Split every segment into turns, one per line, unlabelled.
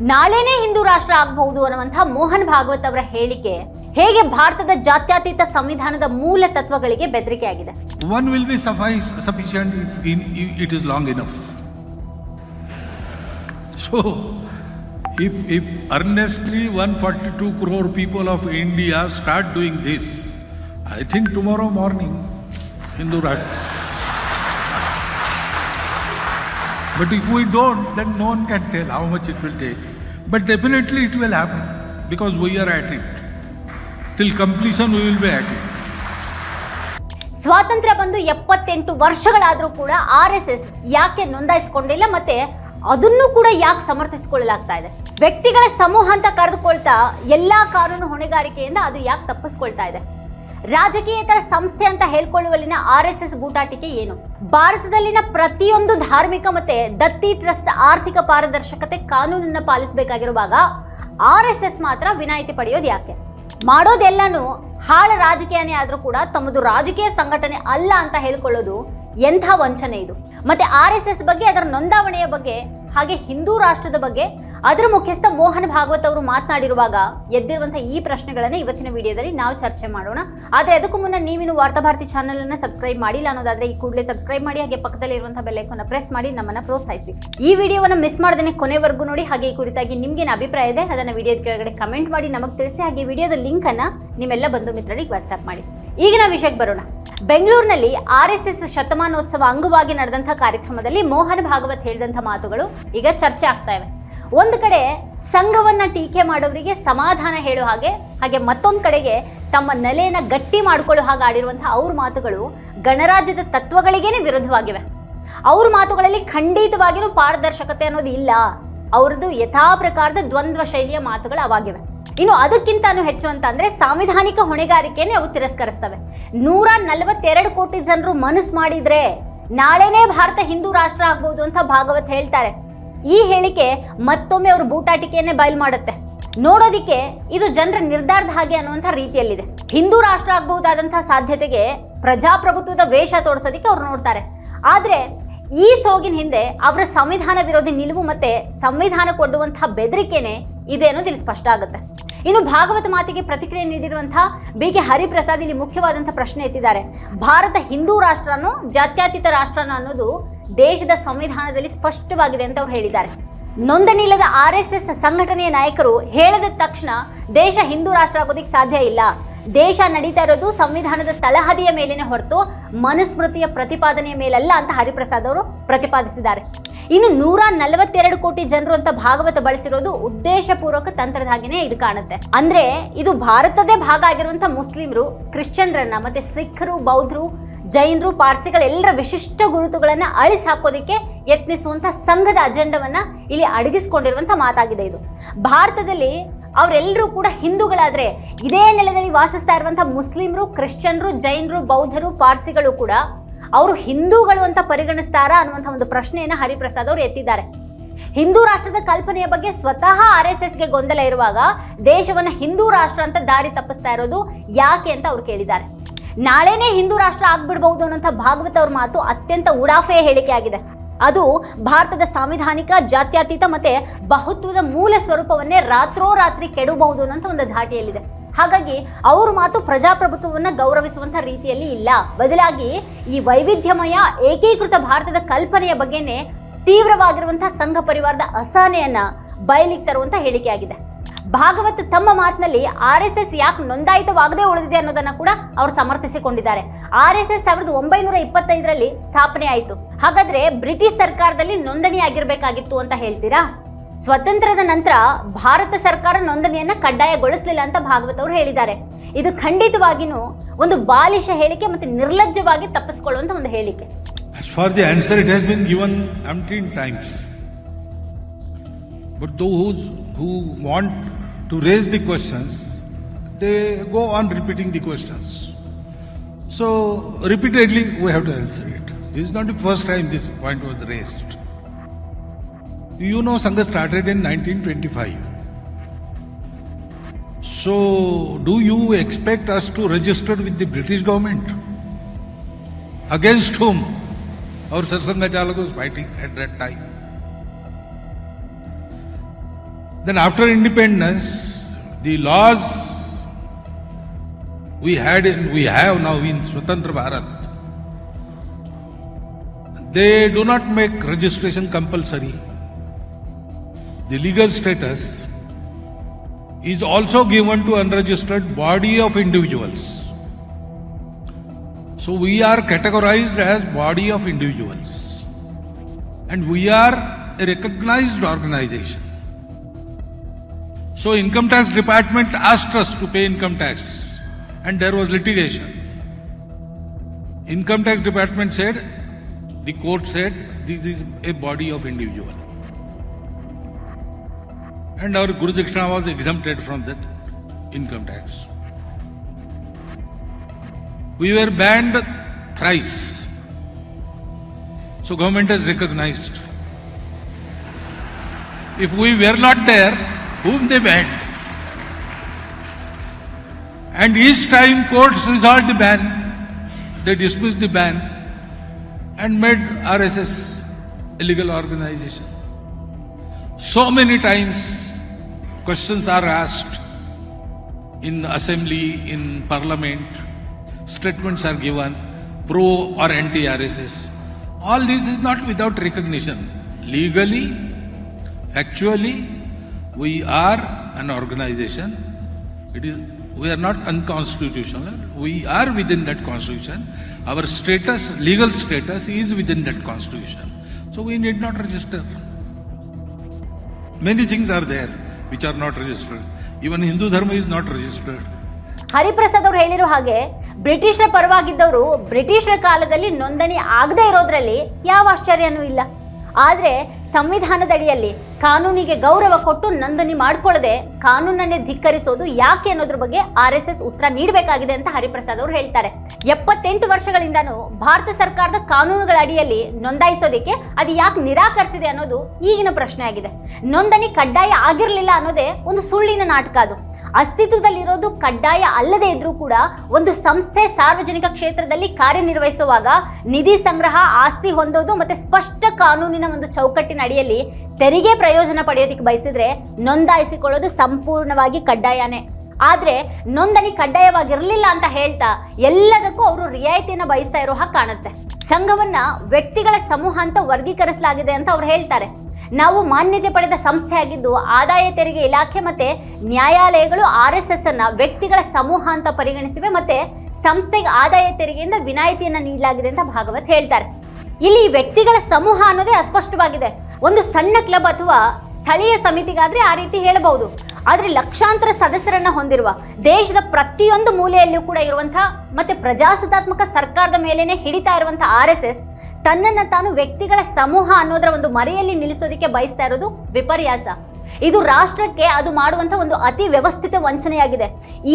ನಾಳೆನೇ ಹಿಂದೂ ರಾಷ್ಟ್ರ ಆಗಬಹುದು ಅನ್ನುವಂತಹ ಮೋಹನ್ ಭಾಗವತ್ ಅವರ ಹೇಳಿಕೆ ಹೇಗೆ ಭಾರತದ ಜಾತ್ಯತೀತ ಸಂವಿಧಾನದ ಮೂಲ ತತ್ವಗಳಿಗೆ ಬೆದರಿಕೆಯಾಗಿದೆ
one will be be sufficient if, it is it is long enough. If if, if earnestly 142 crore people of India start doing this, I think tomorrow morning, Hindu ರಾಷ್ಟ್ರ if we don't, then no one can tell how much it will take. But definitely it will happen because we are at it. Till completion, we will be at it.
ಸ್ವಾತಂತ್ರ್ಯ ಬಂದು ಎಪ್ಪತ್ತೆಂಟು ವರ್ಷಗಳಾದರೂ ಕೂಡ R S S ಯಾಕೆ ನೋಂದಾಯಿಸ್ಕೊಂಡಿಲ್ಲ ಮತ್ತೆ ಅದನ್ನು ಕೂಡ ಯಾಕೆ ಸಮರ್ಥಿಸಿಕೊಳ್ಳಲಾಗ್ತಾ ಇದೆ ವ್ಯಕ್ತಿಗಳ ಸಮೂಹ ಅಂತ ಕರೆದುಕೊಳ್ತಾ ಎಲ್ಲ ಕಾನೂನು ಹೊಣೆಗಾರಿಕೆಯಿಂದ ಅದು ಯಾಕೆ ತಪ್ಪಿಸ್ಕೊಳ್ತಾ ಇದೆ ರಾಜಕೀಯೇತರ ಸಂಸ್ಥೆ ಅಂತ ಹೇಳ್ಕೊಳ್ಳುವಲ್ಲಿನ ಆರ್ ಎಸ್ ಎಸ್ ಗೂಟಾಟಿಕೆ ಏನು? ಭಾರತದಲ್ಲಿನ ಪ್ರತಿಯೊಂದು ಧಾರ್ಮಿಕ ಮತ್ತೆ ದತ್ತಿ ಟ್ರಸ್ಟ್ ಆರ್ಥಿಕ ಪಾರದರ್ಶಕತೆ ಕಾನೂನನ್ನ ಪಾಲಿಸಬೇಕಾಗಿರುವಾಗ ಆರ್ ಎಸ್ ಎಸ್ ಮಾತ್ರ ವಿನಾಯಿತಿ ಪಡೆಯೋದು ಯಾಕೆ? ಮಾಡೋದೆಲ್ಲನೂ ಹಾಳ ರಾಜಕೀಯನೇ ಆದರೂ ಕೂಡ ತಮ್ಮದು ರಾಜಕೀಯ ಸಂಘಟನೆ ಅಲ್ಲ ಅಂತ ಹೇಳ್ಕೊಳ್ಳೋದು ಎಂಥ ವಂಚನೆ ಇದು? ಮತ್ತೆ ಆರ್ ಎಸ್ ಎಸ್ ಬಗ್ಗೆ ಅದರ ನೋಂದಾವಣೆಯ ಬಗ್ಗೆ ಹಾಗೆ ಹಿಂದೂ ರಾಷ್ಟ್ರದ ಬಗ್ಗೆ ಅದರ ಮುಖ್ಯಸ್ಥ ಮೋಹನ್ ಭಾಗವತ್ ಅವರು ಮಾತನಾಡಿರುವಾಗ ಎದ್ದಿರುವಂತಹ ಈ ಪ್ರಶ್ನೆಗಳನ್ನ ಇವತ್ತಿನ ವಿಡಿಯೋದಲ್ಲಿ ನಾವು ಚರ್ಚೆ ಮಾಡೋಣ. ಆದ್ರೆ ಅದಕ್ಕೂ ಮುನ್ನ ನೀವಿನ್ನು ವಾರ್ತಾಭಾರತಿ ಚಾನಲ್ ಅನ್ನ ಸಬ್ಸ್ಕ್ರೈಬ್ ಮಾಡಿಲ್ಲ ಅನ್ನೋದಾದ್ರೆ ಈ ಕೂಡಲೇ ಸಬ್ಸ್ಕ್ರೈಬ್ ಮಾಡಿ, ಹಾಗೆ ಪಕ್ಕದಲ್ಲಿ ಇರುವಂತಹ ಬೆಲ್ಲೈಕನ್ನ ಪ್ರೆಸ್ ಮಾಡಿ, ನಮ್ಮನ್ನ ಪ್ರೋತ್ಸಾಹಿಸಿ. ಈ ವಿಡಿಯೋವನ್ನ ಮಿಸ್ ಮಾಡದೇ ಕೊನೆವರೆಗೂ ನೋಡಿ, ಹಾಗೆ ಈ ಕುರಿತಾಗಿ ನಿಮ್ಗೇನು ಅಭಿಪ್ರಾಯ ಇದೆ ಅದನ್ನ ವಿಡಿಯೋದ ಕೆಳಗಡೆ ಕಮೆಂಟ್ ಮಾಡಿ, ನಮಗೆ ತಿಳಿಸಿ, ಹಾಗೆ ವಿಡಿಯೋದ ಲಿಂಕ್ ಅನ್ನ ನಿಮ್ಮೆಲ್ಲ ಬಂಧು ಮಿತ್ರರಿಗೆ ವಾಟ್ಸ್ಆಪ್ ಮಾಡಿ. ಈಗಿನ ವಿಷಯಕ್ಕೆ ಬರೋಣ. ಬೆಂಗಳೂರಿನಲ್ಲಿ ಆರ್ ಎಸ್ ಎಸ್ ಶತಮಾನೋತ್ಸವ ಅಂಗವಾಗಿ ನಡೆದಂತಹ ಕಾರ್ಯಕ್ರಮದಲ್ಲಿ ಮೋಹನ್ ಭಾಗವತ್ ಹೇಳಿದಂಥ ಮಾತುಗಳು ಈಗ ಚರ್ಚೆ ಆಗ್ತಾ ಇವೆ. ಒಂದು ಕಡೆ ಸಂಘವನ್ನ ಟೀಕೆ ಮಾಡೋರಿಗೆ ಸಮಾಧಾನ ಹೇಳೋ ಹಾಗೆ ಹಾಗೆ ಮತ್ತೊಂದು ಕಡೆಗೆ ತಮ್ಮ ನೆಲೆಯನ್ನ ಗಟ್ಟಿ ಮಾಡ್ಕೊಳ್ಳೋ ಹಾಗೆ ಆಡಿರುವಂತಹ ಅವ್ರ ಮಾತುಗಳು ಗಣರಾಜ್ಯದ ತತ್ವಗಳಿಗೇನೆ ವಿರುದ್ಧವಾಗಿವೆ. ಅವ್ರ ಮಾತುಗಳಲ್ಲಿ ಖಂಡಿತವಾಗಿಯೂ ಪಾರದರ್ಶಕತೆ ಅನ್ನೋದು ಇಲ್ಲ. ಅವ್ರದ್ದು ಯಥಾ ಪ್ರಕಾರದ ದ್ವಂದ್ವ ಶೈಲಿಯ ಮಾತುಗಳು ಅವಾಗಿವೆ ಇನ್ನು ಅದಕ್ಕಿಂತಾನು ಹೆಚ್ಚು ಅಂತ ಅಂದ್ರೆ ಸಾಂವಿಧಾನಿಕ ಹೊಣೆಗಾರಿಕೆಯನ್ನು ಅವು ತಿರಸ್ಕರಿಸ್ತವೆ. ನೂರ ನಲವತ್ತೆರಡು ಕೋಟಿ ಜನರು ಮನಸ್ಸು ಮಾಡಿದ್ರೆ ನಾಳೆನೇ ಭಾರತ ಹಿಂದೂ ರಾಷ್ಟ್ರ ಆಗ್ಬಹುದು ಅಂತ ಭಾಗವತ್ ಹೇಳ್ತಾರೆ. ಈ ಹೇಳಿಕೆ ಮತ್ತೊಮ್ಮೆ ಅವರು ಬೂಟಾಟಿಕೆಯನ್ನೇ ಬಯಲು ಮಾಡುತ್ತೆ. ನೋಡೋದಿಕ್ಕೆ ಇದು ಜನರ ನಿರ್ಧಾರದ ಹಾಗೆ ಅನ್ನುವಂಥ ರೀತಿಯಲ್ಲಿದೆ. ಹಿಂದೂ ರಾಷ್ಟ್ರ ಆಗಬಹುದಾದಂತಹ ಸಾಧ್ಯತೆಗೆ ಪ್ರಜಾಪ್ರಭುತ್ವದ ವೇಷ ತೋರಿಸೋದಿಕ್ಕೆ ಅವ್ರು ನೋಡ್ತಾರೆ. ಆದ್ರೆ ಈ ಸೋಗಿನ ಹಿಂದೆ ಅವರ ಸಂವಿಧಾನ ವಿರೋಧಿ ನಿಲುವು ಮತ್ತೆ ಸಂವಿಧಾನ ಕೊಡುವಂತಹ ಬೆದರಿಕೆನೆ ಇದೆ ಅನ್ನೋದು ಇಲ್ಲಿ ಸ್ಪಷ್ಟ ಆಗುತ್ತೆ. ಇನ್ನು ಭಾಗವತ ಮಾತಿಗೆ ಪ್ರತಿಕ್ರಿಯೆ ನೀಡಿರುವಂತಹ ಬಿ ಕೆ ಹರಿಪ್ರಸಾದ್ ಇಲ್ಲಿ ಮುಖ್ಯವಾದಂತಹ ಪ್ರಶ್ನೆ ಎತ್ತಿದ್ದಾರೆ. ಭಾರತ ಹಿಂದೂ ರಾಷ್ಟ್ರನೋ ಜಾತ್ಯತೀತ ರಾಷ್ಟ್ರನೋ ಅನ್ನೋದು ದೇಶದ ಸಂವಿಧಾನದಲ್ಲಿ ಸ್ಪಷ್ಟವಾಗಿದೆ ಅಂತ ಅವ್ರು ಹೇಳಿದ್ದಾರೆ. ನೋಂದಣಿ ಇಲ್ಲದ ಆರ್ ಎಸ್ ಎಸ್ ಸಂಘಟನೆಯ ನಾಯಕರು ಹೇಳದ ತಕ್ಷಣ ದೇಶ ಹಿಂದೂ ರಾಷ್ಟ್ರ ಆಗೋದಿಕ್ಕೆ ಸಾಧ್ಯ ಇಲ್ಲ. ದೇಶ ನಡೀತಾ ಇರೋದು ಸಂವಿಧಾನದ ತಳಹದಿಯ ಮೇಲೇನೆ ಹೊರತು ಮನುಸ್ಮೃತಿಯ ಪ್ರತಿಪಾದನೆಯ ಮೇಲಲ್ಲ ಅಂತ ಹರಿಪ್ರಸಾದ್ ಅವರು ಪ್ರತಿಪಾದಿಸಿದ್ದಾರೆ. ಇನ್ನು ನೂರ ನಲವತ್ತೆರಡು ಕೋಟಿ ಜನರು ಅಂತ ಭಾಗವತ ಬಳಸಿರೋದು ಉದ್ದೇಶಪೂರ್ವಕ ತಂತ್ರದ ಹಾಗೆನೇ ಇದು ಕಾಣುತ್ತೆ. ಅಂದ್ರೆ ಇದು ಭಾರತದೇ ಭಾಗ ಆಗಿರುವಂತಹ ಮುಸ್ಲಿಮರು, ಕ್ರಿಶ್ಚಿಯನ್ರನ್ನ ಮತ್ತೆ ಸಿಖ್ರು, ಬೌದ್ಧರು, ಜೈನರು ಪಾರ್ಸಿಗಳೆಲ್ಲರ ವಿಶಿಷ್ಟ ಗುರುತುಗಳನ್ನ ಅಳಿಸಿ ಹಾಕೋದಕ್ಕೆ ಯತ್ನಿಸುವಂತಹ ಸಂಘದ ಅಜೆಂಡವನ್ನ ಇಲ್ಲಿ ಅಡಗಿಸಿಕೊಂಡಿರುವಂತಹ ಮಾತಾಗಿದೆ ಇದು. ಭಾರತದಲ್ಲಿ ಅವರೆಲ್ಲರೂ ಕೂಡ ಹಿಂದೂಗಳಾದರೆ ಇದೇ ನೆಲದಲ್ಲಿ ವಾಸಿಸ್ತಾ ಇರುವಂಥ ಮುಸ್ಲಿಮರು, ಕ್ರಿಶ್ಚಿಯನ್ರು, ಜೈನರು, ಬೌದ್ಧರು, ಪಾರ್ಸಿಗಳು ಕೂಡ ಅವರು ಹಿಂದೂಗಳು ಅಂತ ಪರಿಗಣಿಸ್ತಾರಾ ಅನ್ನುವಂಥ ಒಂದು ಪ್ರಶ್ನೆಯನ್ನು ಹರಿಪ್ರಸಾದ್ ಅವರು ಎತ್ತಿದ್ದಾರೆ. ಹಿಂದೂ ರಾಷ್ಟ್ರದ ಕಲ್ಪನೆಯ ಬಗ್ಗೆ ಸ್ವತಃ ಆರ್ ಎಸ್ ಎಸ್ಗೆ ಗೊಂದಲ ಇರುವಾಗ ದೇಶವನ್ನು ಹಿಂದೂ ರಾಷ್ಟ್ರ ಅಂತ ದಾರಿ ತಪ್ಪಿಸ್ತಾ ಇರೋದು ಯಾಕೆ ಅಂತ ಅವ್ರು ಕೇಳಿದ್ದಾರೆ. ನಾಳೆನೇ ಹಿಂದೂ ರಾಷ್ಟ್ರ ಆಗ್ಬಿಡ್ಬಹುದು ಅನ್ನೋಂಥ ಭಾಗವತ್ ಅವ್ರ ಮಾತು ಅತ್ಯಂತ ಉಡಾಫೆಯ ಹೇಳಿಕೆ ಆಗಿದೆ. ಅದು ಭಾರತದ ಸಾಂವಿಧಾನಿಕ, ಜಾತ್ಯತೀತ ಮತ್ತೆ ಬಹುತ್ವದ ಮೂಲ ಸ್ವರೂಪವನ್ನೇ ರಾತ್ರೋರಾತ್ರಿ ಕೆಡಬಹುದು ಅನ್ನೋಂಥ ಒಂದು ಧಾಟಿಯಲ್ಲಿದೆ. ಹಾಗಾಗಿ ಅವರು ಮಾತು ಪ್ರಜಾಪ್ರಭುತ್ವವನ್ನು ಗೌರವಿಸುವಂಥ ರೀತಿಯಲ್ಲಿ ಇಲ್ಲ. ಬದಲಾಗಿ ಈ ವೈವಿಧ್ಯಮಯ, ಏಕೀಕೃತ ಭಾರತದ ಕಲ್ಪನೆಯ ಬಗ್ಗೆನೇ ತೀವ್ರವಾಗಿರುವಂತಹ ಸಂಘ ಪರಿವಾರದ ಅಸಹನೆಯನ್ನ ಬಯಲಿಗೆ ತರುವಂತ ಹೇಳಿಕೆಯಾಗಿದೆ. ಭಾಗವತ್ ತಮ್ಮ ಮಾತಿನಲ್ಲಿ ಆರ್ ಎಸ್ ಎಸ್ ಯಾಕೆ ನೋಂದಾಯಿತವಾಗದೇ ಉಳಿದಿದೆ ಅನ್ನೋದನ್ನ ಕೂಡ ಅವರು ಸಮರ್ಥಿಸಿಕೊಂಡಿದ್ದಾರೆ. ಆರ್ ಎಸ್ ಎಸ್ ಸಾವಿರದ ಒಂಬೈನೂರ ಇಪ್ಪತ್ತೈದರಲ್ಲಿ ಸ್ಥಾಪನೆ ಆಯಿತು. ಹಾಗಾದ್ರೆ ಬ್ರಿಟಿಷ್ ಸರ್ಕಾರದಲ್ಲಿ ನೋಂದಣಿ ಆಗಿರಬೇಕಾಗಿತ್ತು ಅಂತ ಹೇಳ್ತೀರಾ? ಸ್ವತಂತ್ರದ ನಂತರ ಭಾರತ ಸರ್ಕಾರ ನೋಂದಣಿಯನ್ನ ಕಡ್ಡಾಯಗೊಳಿಸಲಿಲ್ಲ ಅಂತ ಭಾಗವತ್ ಅವರು ಹೇಳಿದ್ದಾರೆ. ಇದು ಖಂಡಿತವಾಗಿಯೂ ಒಂದು ಬಾಲಿಶ ಹೇಳಿಕೆ ಮತ್ತೆ ನಿರ್ಲಜ್ಜವಾಗಿ ತಪ್ಪಿಸಿಕೊಳ್ಳುವಂತ ಒಂದು ಹೇಳಿಕೆ.
As for the answer, it has been given umpteen times. But those who want to raise the questions, they go on repeating the questions. So, repeatedly, we have to answer it. This is not the first time this point was raised. You know, Sangha started in 1925. So, do you expect us to register with the British government? Against whom? Our Satsanga Chalak was fighting at that time. Then after independence, the laws we had in, we have now in Swatantra Bharat, they do not make registration compulsory. The legal status is also given to unregistered body of individuals. So we are categorized as body of individuals. And we are a recognized organization. So income tax department asked us to pay income tax and there was litigation. Income tax department said, the court said, this is a body of individual. And our Guru Dakshina was exempted from that income tax. We were banned thrice. So government has recognized. If we were not there, whom they banned? And each time courts resolved the ban, they dismissed the ban and made RSS a legal organization. So many times questions are asked in assembly, in parliament, statements are given pro or anti RSS. All this is not without recognition. Legally, actually, we are an organization. It is we are not unconstitutional. We are within that constitution. Our status, legal status, is within that constitution. So we need not register. Many things are there which are not registered. Even Hindu Dharma is not registered.
Hariprasad ಅವ್ರು ಹೇಳಿರೋ ಹಾಗೆ ಬ್ರಿಟಿಷರ ಪರವಾಗಿದ್ದವರು ಬ್ರಿಟಿಷರ ಕಾಲದಲ್ಲಿ ನೋಂದಣಿ ಆಗದೆ ಇರೋದ್ರಲ್ಲಿ ಯಾವ ಆಶ್ಚರ್ಯನೂ ಇಲ್ಲ ಆದರೆ ಸಂವಿಧಾನದಡಿಯಲ್ಲಿ ಕಾನೂನಿಗೆ ಗೌರವ ಕೊಟ್ಟು ನೋಂದಣಿ ಮಾಡ್ಕೊಳ್ಳದೆ ಕಾನೂನನ್ನೇ ಧಿಕ್ಕರಿಸೋದು ಯಾಕೆ ಅನ್ನೋದ್ರ ಬಗ್ಗೆ ಆರ್ ಎಸ್ ಎಸ್ ಉತ್ತರ ನೀಡಬೇಕಾಗಿದೆ ಅಂತ ಹರಿಪ್ರಸಾದ್ ಅವರು ಹೇಳ್ತಾರೆ. ಎಪ್ಪತ್ತೆಂಟು ವರ್ಷಗಳಿಂದನೂ ಭಾರತ ಸರ್ಕಾರದ ಕಾನೂನುಗಳ ಅಡಿಯಲ್ಲಿ ನೋಂದಾಯಿಸೋದಕ್ಕೆ ಅದು ಯಾಕೆ ನಿರಾಕರಿಸಿದೆ ಅನ್ನೋದು ಈಗಿನ ಪ್ರಶ್ನೆ ಆಗಿದೆ. ನೋಂದಣಿ ಕಡ್ಡಾಯ ಆಗಿರಲಿಲ್ಲ ಅನ್ನೋದೇ ಒಂದು ಸುಳ್ಳಿನ ನಾಟಕ ಅದು. ಅಸ್ತಿತ್ವದಲ್ಲಿರೋದು ಕಡ್ಡಾಯ ಅಲ್ಲದೆ ಇದ್ರೂ ಕೂಡ ಒಂದು ಸಂಸ್ಥೆ ಸಾರ್ವಜನಿಕ ಕ್ಷೇತ್ರದಲ್ಲಿ ಕಾರ್ಯನಿರ್ವಹಿಸುವಾಗ ನಿಧಿ ಸಂಗ್ರಹ, ಆಸ್ತಿ ಹೊಂದೋದು ಮತ್ತೆ ಸ್ಪಷ್ಟ ಕಾನೂನಿನ ಒಂದು ಚೌಕಟ್ಟಿನ ಅಡಿಯಲ್ಲಿ ತೆರಿಗೆ ಪ್ರಯೋಜನ ಪಡೆಯೋದಕ್ಕೆ ಬಯಸಿದ್ರೆ ನೋಂದಾಯಿಸಿಕೊಳ್ಳೋದು ಸಂಪೂರ್ಣವಾಗಿ ಕಡ್ಡಾಯನೇ. ಆದ್ರೆ ನೋಂದಣಿ ಕಡ್ಡಾಯವಾಗಿರಲಿಲ್ಲ ಅಂತ ಹೇಳ್ತಾ ಎಲ್ಲದಕ್ಕೂ ಅವರು ರಿಯಾಯಿತಿಯನ್ನು ಬಯಸ್ತಾ ಇರೋ ಹಾಗೆ ಕಾಣುತ್ತೆ. ಸಂಘವನ್ನ ವ್ಯಕ್ತಿಗಳ ಸಮೂಹ ಅಂತ ವರ್ಗೀಕರಿಸಲಾಗಿದೆ ಅಂತ ಅವ್ರು ಹೇಳ್ತಾರೆ. ನಾವು ಮಾನ್ಯತೆ ಪಡೆದ ಸಂಸ್ಥೆಯಾಗಿದ್ದು ಆದಾಯ ತೆರಿಗೆ ಇಲಾಖೆ ಮತ್ತೆ ನ್ಯಾಯಾಲಯಗಳು ಆರ್ ಎಸ್ ಎಸ್ ಅನ್ನ ವ್ಯಕ್ತಿಗಳ ಸಮೂಹ ಅಂತ ಪರಿಗಣಿಸಿವೆ ಮತ್ತೆ ಸಂಸ್ಥೆಗೆ ಆದಾಯ ತೆರಿಗೆಯಿಂದ ವಿನಾಯಿತಿಯನ್ನು ನೀಡಲಾಗಿದೆ ಅಂತ ಭಾಗವತ್ ಹೇಳ್ತಾರೆ. ಇಲ್ಲಿ ವ್ಯಕ್ತಿಗಳ ಸಮೂಹ ಅನ್ನೋದೇ ಅಸ್ಪಷ್ಟವಾಗಿದೆ. ಒಂದು ಸಣ್ಣ ಕ್ಲಬ್ ಅಥವಾ ಸ್ಥಳೀಯ ಸಮಿತಿಗಾದ್ರೆ ಆ ರೀತಿ ಹೇಳಬಹುದು. ಆದ್ರೆ ಲಕ್ಷಾಂತರ ಸದಸ್ಯರನ್ನ ಹೊಂದಿರುವ ದೇಶದ ಪ್ರತಿಯೊಂದು ಮೂಲೆಯಲ್ಲೂ ಕೂಡ ಇರುವಂತಹ ಮತ್ತೆ ಪ್ರಜಾಸತ್ತಾತ್ಮಕ ಸರ್ಕಾರದ ಮೇಲೇನೆ ಹಿಡಿತಾ ಇರುವಂತಹ ಆರ್ ಎಸ್ ಎಸ್ ತನ್ನನ್ನು ತಾನು ವ್ಯಕ್ತಿಗಳ ಸಮೂಹ ಅನ್ನೋದರ ಒಂದು ಮರೆಯಲ್ಲಿ ನಿಲ್ಲಿಸೋದಕ್ಕೆ ಬಯಸ್ತಾ ಇರೋದು ವಿಪರ್ಯಾಸ. ಇದು ರಾಷ್ಟ್ರಕ್ಕೆ ಅದು ಮಾಡುವಂಥ ಒಂದು ಅತಿ ವ್ಯವಸ್ಥಿತ ವಂಚನೆಯಾಗಿದೆ.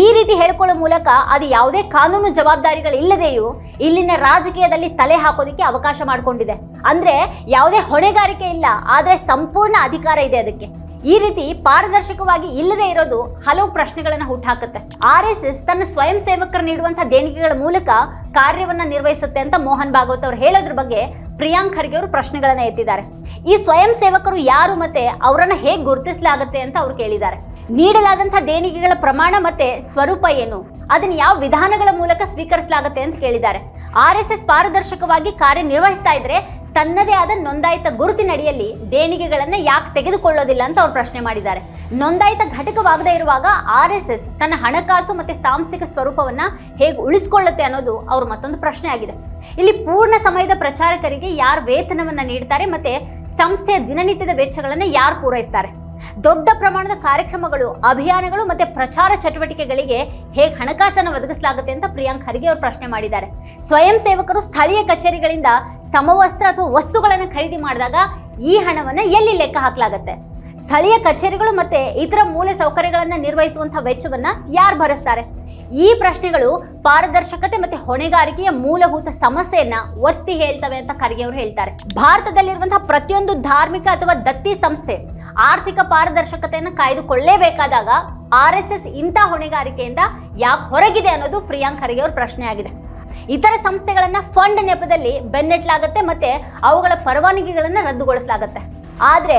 ಈ ರೀತಿ ಹೇಳ್ಕೊಳ್ಳೋ ಮೂಲಕ ಅದು ಯಾವುದೇ ಕಾನೂನು ಜವಾಬ್ದಾರಿಗಳಿಲ್ಲದೆಯೂ ಇಲ್ಲಿನ ರಾಜಕೀಯದಲ್ಲಿ ತಲೆ ಹಾಕೋದಕ್ಕೆ ಅವಕಾಶ ಮಾಡಿಕೊಂಡಿದೆ. ಅಂದ್ರೆ ಯಾವುದೇ ಹೊಣೆಗಾರಿಕೆ ಇಲ್ಲ, ಆದರೆ ಸಂಪೂರ್ಣ ಅಧಿಕಾರ ಇದೆ ಅದಕ್ಕೆ. ಈ ರೀತಿ ಪಾರದರ್ಶಕವಾಗಿ ಇಲ್ಲದೆ ಇರೋದು ಹಲವು ಪ್ರಶ್ನೆಗಳನ್ನು ಹುಟ್ಟಾಕುತ್ತೆ ಆರ್ ಎಸ್ ಎಸ್ ತನ್ನ ಸ್ವಯಂ ಸೇವಕರು ನೀಡುವಂತಹ ದೇಣಿಗೆಗಳ ಮೂಲಕ ಕಾರ್ಯವನ್ನ ನಿರ್ವಹಿಸುತ್ತೆ ಅಂತ ಮೋಹನ್ ಭಾಗವತ್ ಅವರು ಹೇಳೋದ್ರ ಬಗ್ಗೆ ಪ್ರಿಯಾಂಕ್ ಖರ್ಗೆ ಅವರು ಪ್ರಶ್ನೆಗಳನ್ನ ಎತ್ತಿದ್ದಾರೆ. ಈ ಸ್ವಯಂ ಸೇವಕರು ಯಾರು ಮತ್ತೆ ಅವರನ್ನ ಹೇಗೆ ಗುರುತಿಸಲಾಗುತ್ತೆ ಅಂತ ಅವ್ರು ಕೇಳಿದ್ದಾರೆ. ನೀಡಲಾದಂತಹ ದೇಣಿಗೆಗಳ ಪ್ರಮಾಣ ಮತ್ತೆ ಸ್ವರೂಪ ಏನು? ಅದನ್ನ ಯಾವ ವಿಧಾನಗಳ ಮೂಲಕ ಸ್ವೀಕರಿಸಲಾಗುತ್ತೆ ಅಂತ ಕೇಳಿದ್ದಾರೆ. ಆರ್ ಎಸ್ ಎಸ್ ಪಾರದರ್ಶಕವಾಗಿ ಕಾರ್ಯನಿರ್ವಹಿಸ್ತಾ ಇದ್ರೆ ತನ್ನದೇ ಆದ ನೋಂದಾಯಿತ ಗುರುತಿನಡಿಯಲ್ಲಿ ದೇಣಿಗೆಗಳನ್ನು ಯಾಕೆ ತೆಗೆದುಕೊಳ್ಳೋದಿಲ್ಲ ಅಂತ ಅವರು ಪ್ರಶ್ನೆ ಮಾಡಿದ್ದಾರೆ. ನೋಂದಾಯಿತ ಘಟಕವಾಗದೇ ಇರುವಾಗ ಆರ್ ಎಸ್ ಎಸ್ ತನ್ನ ಹಣಕಾಸು ಮತ್ತೆ ಸಾಂಸ್ಥಿಕ ಸ್ವರೂಪವನ್ನ ಹೇಗೆ ಉಳಿಸ್ಕೊಳ್ಳುತ್ತೆ ಅನ್ನೋದು ಅವ್ರ ಮತ್ತೊಂದು ಪ್ರಶ್ನೆ ಆಗಿದೆ. ಇಲ್ಲಿ ಪೂರ್ಣ ಸಮಯದ ಪ್ರಚಾರಕರಿಗೆ ಯಾರು ವೇತನವನ್ನ ನೀಡ್ತಾರೆ ಮತ್ತೆ ಸಂಸ್ಥೆಯ ದಿನನಿತ್ಯದ ವೆಚ್ಚಗಳನ್ನು ಯಾರು ಪೂರೈಸ್ತಾರೆ? ದೊಡ್ಡ ಪ್ರಮಾಣದ ಕಾರ್ಯಕ್ರಮಗಳು, ಅಭಿಯಾನಗಳು ಮತ್ತೆ ಪ್ರಚಾರ ಚಟುವಟಿಕೆಗಳಿಗೆ ಹೇಗೆ ಹಣಕಾಸನ್ನು ಒದಗಿಸಲಾಗುತ್ತೆ ಅಂತ ಪ್ರಿಯಾಂಕ್ ಖರ್ಗೆ ಅವರು ಪ್ರಶ್ನೆ ಮಾಡಿದ್ದಾರೆ. ಸ್ವಯಂ ಸೇವಕರು ಸ್ಥಳೀಯ ಕಚೇರಿಗಳಿಂದ ಸಮವಸ್ತ್ರ ಅಥವಾ ವಸ್ತುಗಳನ್ನು ಖರೀದಿ ಮಾಡಿದಾಗ ಈ ಹಣವನ್ನು ಎಲ್ಲಿ ಲೆಕ್ಕ ಹಾಕಲಾಗುತ್ತೆ? ಸ್ಥಳೀಯ ಕಚೇರಿಗಳು ಮತ್ತೆ ಇತರ ಮೂಲ ಸೌಕರ್ಯಗಳನ್ನು ನಿರ್ವಹಿಸುವಂತಹ ವೆಚ್ಚವನ್ನು ಯಾರು ಭರಿಸ್ತಾರೆ? ಈ ಪ್ರಶ್ನೆಗಳು ಪಾರದರ್ಶಕತೆ ಮತ್ತೆ ಹೊಣೆಗಾರಿಕೆಯ ಮೂಲಭೂತ ಸಮಸ್ಯೆಯನ್ನ ಒತ್ತಿ ಹೇಳ್ತವೆ ಅಂತ ಖರ್ಗೆ ಅವರು ಹೇಳ್ತಾರೆ. ಭಾರತದಲ್ಲಿರುವಂತಹ ಪ್ರತಿಯೊಂದು ಧಾರ್ಮಿಕ ಅಥವಾ ದತ್ತಿ ಸಂಸ್ಥೆ ಆರ್ಥಿಕ ಪಾರದರ್ಶಕತೆಯನ್ನು ಕಾಯ್ದುಕೊಳ್ಳೇಬೇಕಾದಾಗ ಆರ್ ಎಸ್ ಎಸ್ ಇಂಥ ಹೊಣೆಗಾರಿಕೆಯಿಂದ ಯಾಕೆ ಹೊರಗಿದೆ ಅನ್ನೋದು ಪ್ರಿಯಾಂಕ್ ಖರ್ಗೆ ಅವ್ರ ಪ್ರಶ್ನೆ ಆಗಿದೆ. ಇತರ ಸಂಸ್ಥೆಗಳನ್ನ ಫಂಡ್ ನೆಪದಲ್ಲಿ ಬೆನ್ನೆಟ್ಲಾಗತ್ತೆ ಮತ್ತೆ ಅವುಗಳ ಪರವಾನಗಿಗಳನ್ನ ರದ್ದುಗೊಳಿಸಲಾಗುತ್ತೆ. ಆದರೆ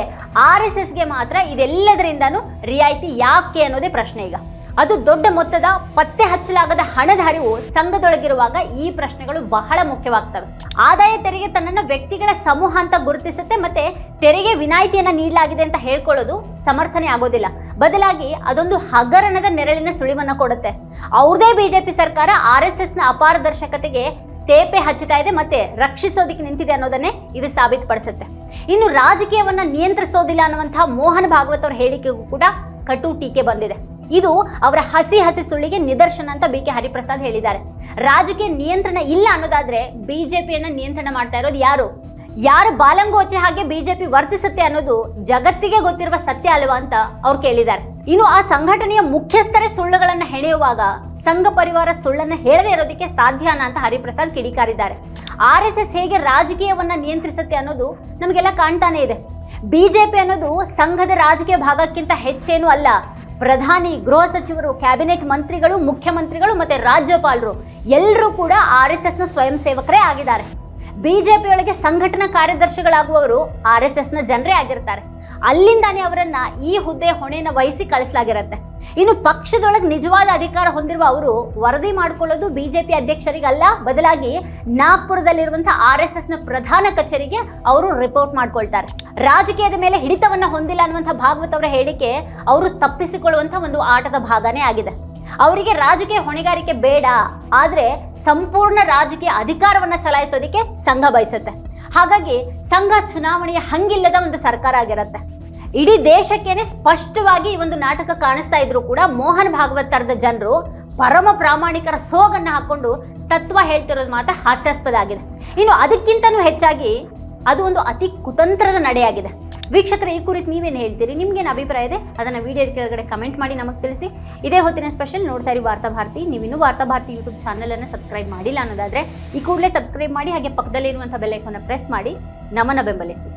ಆರ್ ಎಸ್ ಎಸ್ಗೆ ಮಾತ್ರ ಇದೆಲ್ಲದರಿಂದನೂ ರಿಯಾಯಿತಿ ಯಾಕೆ ಅನ್ನೋದೇ ಪ್ರಶ್ನೆ ಈಗ. ಅದು ದೊಡ್ಡ ಮೊತ್ತದ ಪತ್ತೆ ಹಚ್ಚಲಾಗದ ಹಣದ ಹರಿವು ಸಂಘದೊಳಗಿರುವಾಗ ಈ ಪ್ರಶ್ನೆಗಳು ಬಹಳ ಮುಖ್ಯವಾಗ್ತವೆ. ಆದಾಯ ತೆರಿಗೆ ತನ್ನನ್ನು ವ್ಯಕ್ತಿಗಳ ಸಮೂಹ ಅಂತ ಗುರುತಿಸುತ್ತೆ ಮತ್ತೆ ತೆರಿಗೆ ವಿನಾಯಿತಿಯನ್ನ ನೀಡಲಾಗಿದೆ ಅಂತ ಹೇಳ್ಕೊಳ್ಳೋದು ಸಮರ್ಥನೆ ಆಗೋದಿಲ್ಲ. ಬದಲಾಗಿ ಅದೊಂದು ಹಗರಣದ ನೆರಳಿನ ಸುಳಿವನ್ನ ಕೊಡುತ್ತೆ. ಅವ್ರದೇ ಬಿಜೆಪಿ ಸರ್ಕಾರ ಆರ್ ಎಸ್ ಎಸ್ನ ಅಪಾರದರ್ಶಕತೆಗೆ ತೇಪೆ ಹಚ್ಚುತ್ತಾ ಇದೆ ಮತ್ತೆ ರಕ್ಷಿಸೋದಿಕ್ಕೆ ನಿಂತಿದೆ ಅನ್ನೋದನ್ನೇ ಇದು ಸಾಬೀತುಪಡಿಸುತ್ತೆ. ಇನ್ನು ರಾಜಕೀಯವನ್ನ ನಿಯಂತ್ರಿಸೋದಿಲ್ಲ ಅನ್ನುವಂತಹ ಮೋಹನ್ ಭಾಗವತ್ ಅವರ ಹೇಳಿಕೆಗೂ ಕೂಡ ಕಟು ಟೀಕೆ ಬಂದಿದೆ. ಇದು ಅವರ ಹಸಿ ಹಸಿ ಸುಳ್ಳಿಗೆ ನಿದರ್ಶನ ಅಂತ ಬಿ ಕೆ ಹರಿಪ್ರಸಾದ್ ಹೇಳಿದ್ದಾರೆ. ರಾಜಕೀಯ ನಿಯಂತ್ರಣ ಇಲ್ಲ ಅನ್ನೋದಾದ್ರೆ ಬಿಜೆಪಿಯನ್ನ ನಿಯಂತ್ರಣ ಮಾಡ್ತಾ ಇರೋದು ಯಾರು? ಯಾರು ಬಾಲಂಗೋಚೆ ಹಾಗೆ ಬಿಜೆಪಿ ವರ್ತಿಸುತ್ತೆ ಅನ್ನೋದು ಜಗತ್ತಿಗೆ ಗೊತ್ತಿರುವ ಸತ್ಯ ಅಲ್ವಾ ಅಂತ ಅವ್ರು ಕೇಳಿದ್ದಾರೆ. ಇನ್ನು ಆ ಸಂಘಟನೆಯ ಮುಖ್ಯಸ್ಥರೇ ಸುಳ್ಳುಗಳನ್ನ ಹೆಣೆಯುವಾಗ ಸಂಘ ಪರಿವಾರ ಸುಳ್ಳನ್ನ ಹೇಳದೇ ಇರೋದಕ್ಕೆ ಸಾಧ್ಯನಾ ಅಂತ ಹರಿಪ್ರಸಾದ್ ಕಿಡಿಕಾರಿದ್ದಾರೆ. ಆರ್ ಎಸ್ ಎಸ್ ಹೇಗೆ ರಾಜಕೀಯವನ್ನ ನಿಯಂತ್ರಿಸುತ್ತೆ ಅನ್ನೋದು ನಮಗೆಲ್ಲ ಕಾಣ್ತಾನೆ ಇದೆ. ಬಿಜೆಪಿ ಅನ್ನೋದು ಸಂಘದ ರಾಜಕೀಯ ಭಾಗಕ್ಕಿಂತ ಹೆಚ್ಚೇನೂ ಅಲ್ಲ ಪ್ರಧಾನಿ, ಗೃಹ ಸಚಿವರು, ಕ್ಯಾಬಿನೆಟ್ ಮಂತ್ರಿಗಳು, ಮುಖ್ಯಮಂತ್ರಿಗಳು ಮತ್ತು ರಾಜ್ಯಪಾಲರು, ಎಲ್ಲರೂ ಕೂಡ ಆರ್ ಎಸ್ ಎಸ್ನ ಸ್ವಯಂ ಸೇವಕರೇ ಆಗಿದ್ದಾರೆ. ಬಿಜೆಪಿಯೊಳಗೆ ಸಂಘಟನಾ ಕಾರ್ಯದರ್ಶಿಗಳಾಗುವವರು ಆರ್ ಎಸ್ ಎಸ್ನ ಜನರೇ ಆಗಿರ್ತಾರೆ. ಅಲ್ಲಿಂದಾನೇ ಅವರನ್ನ ಈ ಹುದ್ದೆ ಹೊಣೆಯನ್ನು ವಹಿಸಿ ಕಳಿಸಲಾಗಿರುತ್ತೆ. ಇನ್ನು ಪಕ್ಷದೊಳಗೆ ನಿಜವಾದ ಅಧಿಕಾರ ಹೊಂದಿರುವ ಅವರು ವರದಿ ಮಾಡಿಕೊಳ್ಳೋದು ಬಿಜೆಪಿ ಅಧ್ಯಕ್ಷರಿಗಲ್ಲ, ಬದಲಾಗಿ ನಾಗ್ಪುರದಲ್ಲಿರುವಂತಹ ಆರ್ ಎಸ್ ಎಸ್ನ ಪ್ರಧಾನ ಕಚೇರಿಗೆ ಅವರು ರಿಪೋರ್ಟ್ ಮಾಡ್ಕೊಳ್ತಾರೆ. ರಾಜಕೀಯದ ಮೇಲೆ ಹಿಡಿತವನ್ನ ಹೊಂದಿಲ್ಲ ಅನ್ನುವಂಥ ಭಾಗವತ್ ಅವರ ಹೇಳಿಕೆ ಅವರು ತಪ್ಪಿಸಿಕೊಳ್ಳುವಂಥ ಒಂದು ಆಟದ ಭಾಗನೇ ಆಗಿದೆ. ಅವರಿಗೆ ರಾಜಕೀಯ ಹೊಣೆಗಾರಿಕೆ ಬೇಡ, ಆದರೆ ಸಂಪೂರ್ಣ ರಾಜಕೀಯ ಅಧಿಕಾರವನ್ನ ಚಲಾಯಿಸೋದಕ್ಕೆ ಸಂಘ ಬಯಸುತ್ತೆ. ಹಾಗಾಗಿ ಸಂಘ ಚುನಾವಣೆಯ ಹಂಗಿಲ್ಲದ ಒಂದು ಸರ್ಕಾರ ಆಗಿರುತ್ತೆ. ಇಡೀ ದೇಶಕ್ಕೇನೆ ಸ್ಪಷ್ಟವಾಗಿ ಈ ಒಂದು ನಾಟಕ ಕಾಣಿಸ್ತಾ ಇದ್ರು ಕೂಡ ಮೋಹನ್ ಭಾಗವತ್ ತರದ ಜನರು ಪರಮ ಪ್ರಾಮಾಣಿಕರ ಸೋಗನ್ನ ಹಾಕೊಂಡು ತತ್ವ ಹೇಳ್ತಿರೋದು ಮಾತ್ರ ಹಾಸ್ಯಾಸ್ಪದ ಆಗಿದೆ. ಇನ್ನು ಅದಕ್ಕಿಂತನೂ ಹೆಚ್ಚಾಗಿ ಅದು ಒಂದು ಅತಿ ಕುತಂತ್ರದ ನಡೆಯಾಗಿದೆ. ವೀಕ್ಷಕರ, ಈ ಕುರಿತು ನೀವೇನು ಹೇಳ್ತೀರಿ? ನಿಮ್ಗೇನು ಅಭಿಪ್ರಾಯ ಇದೆ? ಅದನ್ನು ವಿಡಿಯೋ ಕೆಳಗಡೆ ಕಮೆಂಟ್ ಮಾಡಿ ನಮಗೆ ತಿಳಿಸಿ. ಇದೇ ಹೊತ್ತಿನ ಸ್ಪೆಷಲ್ ನೋಡ್ತಾ ಇರಿ ವಾರ್ತಾ ಭಾರತಿ. ನೀವಿನ್ನೂ ವಾರ್ತಾ ಭಾರತಿ ಯೂಟ್ಯೂಬ್ ಚಾನಲನ್ನು ಸಬ್ಸ್ಕ್ರೈಬ್ ಮಾಡಿಲ್ಲ ಅನ್ನೋದಾದರೆ ಈ ಕೂಡಲೇ ಸಬ್ಸ್ಕ್ರೈಬ್ ಮಾಡಿ, ಹಾಗೆ ಪಕ್ಕದಲ್ಲಿರುವಂಥ ಬೆಲ್ಲೈಕನ್ನ ಪ್ರೆಸ್ ಮಾಡಿ ನಮ್ಮನ್ನು ಬೆಂಬಲಿಸಿ.